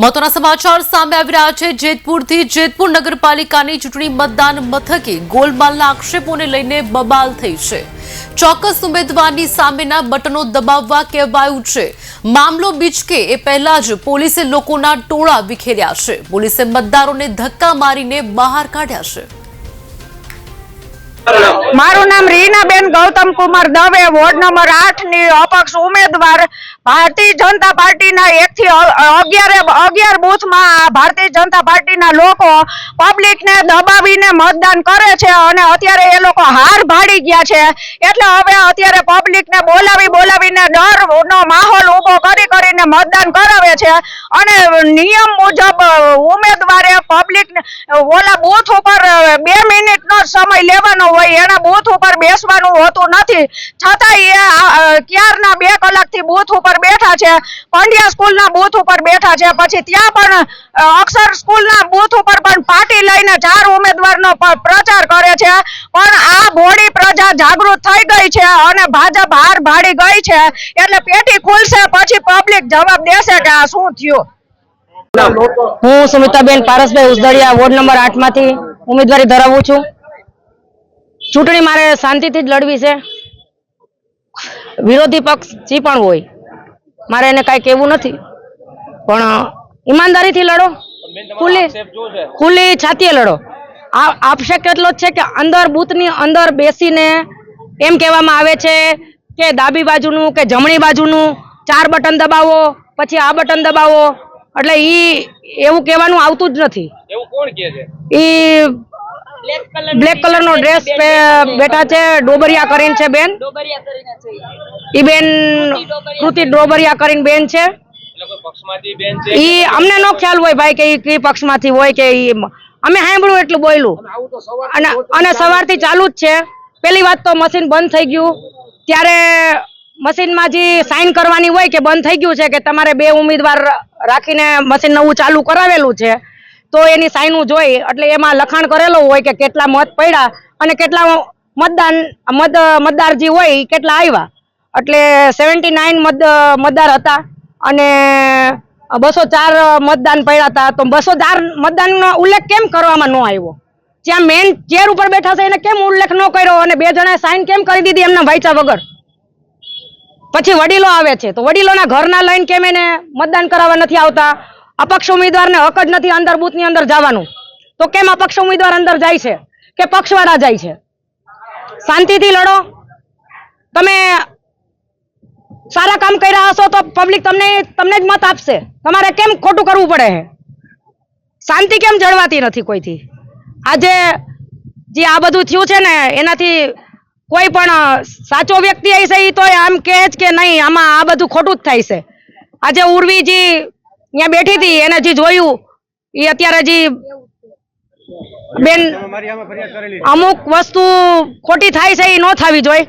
મહત્વના સમાચાર સામે આવી રહ્યા છે. જેતપુરથી જેતપુર નગરપાલિકાની ચૂંટણી મતદાન મથકે ગોલમાલના આક્ષેપોને લઈને બબાલ થઈ છે. ચોક્કસ ઉમેદવારની સામેના બટનો દબાવવા કહેવાયું છે. મામલો બીચકે એ પહેલા જ પોલીસે લોકોના ટોળા વિખેર્યા છે. પોલીસે મતદારોને ધક્કા મારીને બહાર કાઢ્યા છે. મારું નામ રીનાબેન ગૌતમ કુમાર દવે, વોર્ડ નંબર આઠની અપક્ષ ઉમેદવાર ભારતીય જનતા પાર્ટીના એક થી અગિયારે, અગિયાર બુથમાં ભારતીય જનતા પાર્ટીના લોકો પબ્લિકને દબાવીને મતદાન કરે છે અને અત્યારે એ લોકો હાર ભાડી ગયા છે. એટલે હવે અત્યારે પબ્લિકને બોલાવી, બોલાવીને ડરનો માહોલ ઊભો કરી, કરીને મતદાન કરાવે છે. અને નિયમ મુજબ ઉમેદવારે પબ્લિક ઓલા બૂથ ઉપર બે મિનિટનો સમય લેવાનો હોય, એના બૂથ ઉપર બેસવાનું હોતું નથી. છતાં એ ક્યારના બે કલાકથી બૂથ ઉપર બેઠા છે, પંડ્યા સ્કૂલના બૂથ ઉપર બેઠા છે, પછી ત્યાં પણ અક્ષર સ્કૂલના બૂથ ઉપર પણ પાર્ટી લઈને ચાર ઉમેદવારનો નો પ્રચાર કરે છે. પણ આ ભોળી પ્રજા જાગૃત થઈ ગઈ છે અને ભાજપ હાર ભાડી ગઈ છે. એટલે પેટી ખુલશે, પછી પબ્લિક જવાબ દેશે કે આ શું થયું? હું સુમિતાબેન પારસભાઈ ઉસદડિયા વોર્ડ નંબર આઠમાંથી ઉમેદવારી ધરાવું છું. ચૂંટણી મારે શાંતિથી જ લડવી છે. વિરોધી પક્ષ જે પણ હોય, મારે એને કાંઈ કહેવું નથી. પણ ઈમાનદારીથી લડો. ખુલ્લી ખુલ્લી છાતીએ લડો. આ આક્ષેપ કેટલો જ છે કે અંદર બૂથની અંદર બેસીને એમ કહેવામાં આવે છે કે ડાબી બાજુનું કે જમણી બાજુનું ચાર બટન દબાવો, પછી આ બટન દબાવો. એટલે ઈ એવું કહેવાનું આવતું જ નથી. એવું કોણ કે છે? ઈ બ્લેક કલર નો ડ્રેસ બેઠા છે ડોબરિયા કરીને છે બેન. ઈ. બેન કૃતિ ડોબરિયા કરીને. બેન છે. એટલે કોઈ પક્ષમાંથી બેન છે? ઈ અમને નો ખ્યાલ હોય ભાઈ કે ઈ કઈ પક્ષમાંથી હોય કે ઈ અમે સાંભળ્યું એટલું બોયલું અને અને સવારથી ચાલુ જ છે. પેલી વાત તો મશીન બંધ થઈ ગયું. ત્યારે મશીનમાં જે સાઈન કરવાની હોય કે બંધ થઈ ગયું છે કે તમારે બે ઉમેદવાર રાખીને મશીન નવું ચાલુ કરાવેલું છે, તો એની સાઈનું જોઈ. એટલે એમાં લખાણ કરેલું હોય કે કેટલા મત પડ્યા અને કેટલા મતદાન, મત મતદાર જે હોય કેટલા આવ્યા. એટલે સેવન્ટી નાઇન મત, મતદાર હતા અને બસો ચાર મતદાન પડ્યા હતા. તો બસો ચાર મતદાનનો ઉલ્લેખ કેમ કરવામાં ન આવ્યો? જ્યાં મેન ચેર ઉપર બેઠા છે એને કેમ ઉલ્લેખ ન કર્યો? અને બે જણાએ સાઇન કેમ કરી દીધી એમના વાંચા વગર? પછી વડીલો આવે છે. તો વડીલોના ઘરના લઈને કેમ એને મતદાન કરાવવા નથી આવતા? અપક્ષ ઉમેદવારને હક જ નથી અંદર બૂથની અંદર જવાનું. તો કેમ અપક્ષ ઉમેદવાર અંદર જાય છે? કે પક્ષવાળા જાય છે? શાંતિથી લડો. તમે સારા કામ કર્યા હશો તો પબ્લિક તમને તમને જ મત આપશે. તમારે કેમ ખોટું કરવું પડે? છે શાંતિ કેમ જળવાતી નથી કોઈથી? આજે જે આ બધું થયું છે ને, એનાથી કોઈ પણ સાચો વ્યક્તિ હશે એ તો આમ કહે જ કે નહીં, આમાં આ બધું ખોટું જ થાય છે. આજે ઉર્વીજી ત્યાં બેઠી હતી, એને જે જોયું એ અત્યારે જે બેન અમુક વસ્તુ ખોટી થાય છે એ ન થવી જોઈએ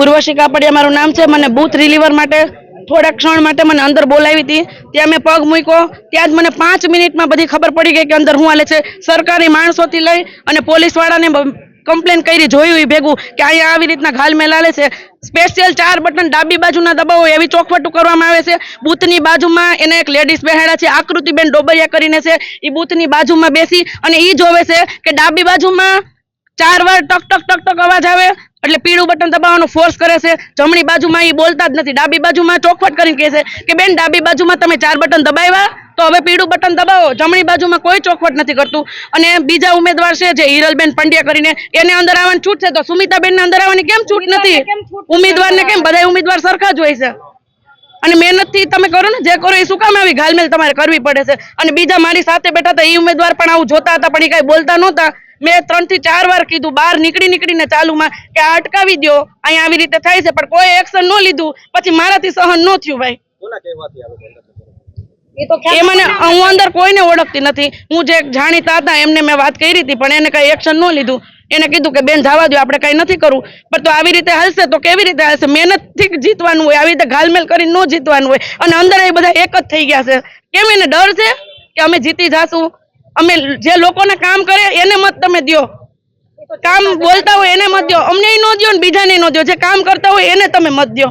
ઉર્વશી કાપડિયા મારું નામ છે, મને બૂથ રિલીવર માટે થોડા ક્ષણ માટે મને અંદર બોલાવી હતી. ત્યાં મેં પગ મૂક્યો, ત્યાં જ મને પાંચ મિનિટમાં બધી ખબર પડી ગઈ કે અંદર હું હાલે છે. સરકારી માણસોથી લઈ અને પોલીસ વાળાને કમ્પ્લેન કરી, જોયું એ ભેગું કે અહીંયા આવી રીતના ઘાલમેલ હાલે છે. સ્પેશિયલ ચાર બટન ડાબી બાજુના દબાવો એવી ચોખવટું કરવામાં આવે છે. બૂથની બાજુમાં એને એક લેડીઝ બેહાડા છે, આકૃતિબેન ડોબરિયા કરીને છે. એ બૂથની બાજુમાં બેસી અને એ જોવે છે કે ડાબી બાજુમાં ચાર વાર ટક ટક ટક ટક અવાજ આવે. એટલે પીળું બટન દબાવવાનો ફોર્સ કરે છે. જમણી બાજુમાં એ બોલતા જ નથી. ડાબી બાજુમાં ચોખવટ કરીને કહે છે કે બેન ડાબી બાજુમાં તમે ચાર બટન દબાવ્યા તો હવે પીળું બટન દબાવો. જમણી બાજુમાં કોઈ ચોખવટ નથી કરતું. અને બીજા ઉમેદવાર છે જે હિરલબેન પંડ્યા કરીને એને અંદર આવવાની છૂટ છે. તો સુમિતાબેન ને અંદર આવવાની કેમ છૂટ નથી? ઉમેદવારને કેમ? બધા ઉમેદવાર સરખા જ હોય છે. અને મહેનતથી તમે કરો ને જે કરો એ શું કામ આવી? ઘાલમેલ તમારે કરવી પડે છે. અને બીજા મારી સાથે બેઠા હતા એ ઉમેદવાર પણ આવું જોતા હતા પણ એ કઈ બોલતા નહોતા. મેં ત્રણથી ચાર વાર કીધું બહાર નીકળી નીકળીને ચાલુમાં કે આ અટકાવી દો અહીંયા આવી રીતે થાય છે પણ કોઈ એક્શન ન લીધું. પછી મારાથી સહન ન થયું ભાઈ. એ મને હું અંદર કોઈને ઓળખતી નથી. હું જે જાણીતા હતા એમને મેં વાત કરી હતી પણ એને કઈ એક્શન ન લીધું. એને કીધું કે બેન જવા દો આપણે કઈ નથી કરવું પણ તો આવી રીતે હાલશે તો કેવી રીતે હાલશે? મહેનતથી જીતવાનું હોય આવી રીતે ઘાલમેલ કરીને ન જીતવાનું હોય. અને અંદર એ બધા એક જ થઈ ગયા છે. કેમ એને ડર છે? કે અમે જીતી જાશું? અમે જે લોકોને કામ કરે એને મત તમે દ્યો. કામ બોલતા હોય એને મત દો અમને ન દ્યો ને બીજાને ન દ્યો. જે કામ કરતા હોય એને તમે મત દ્યો.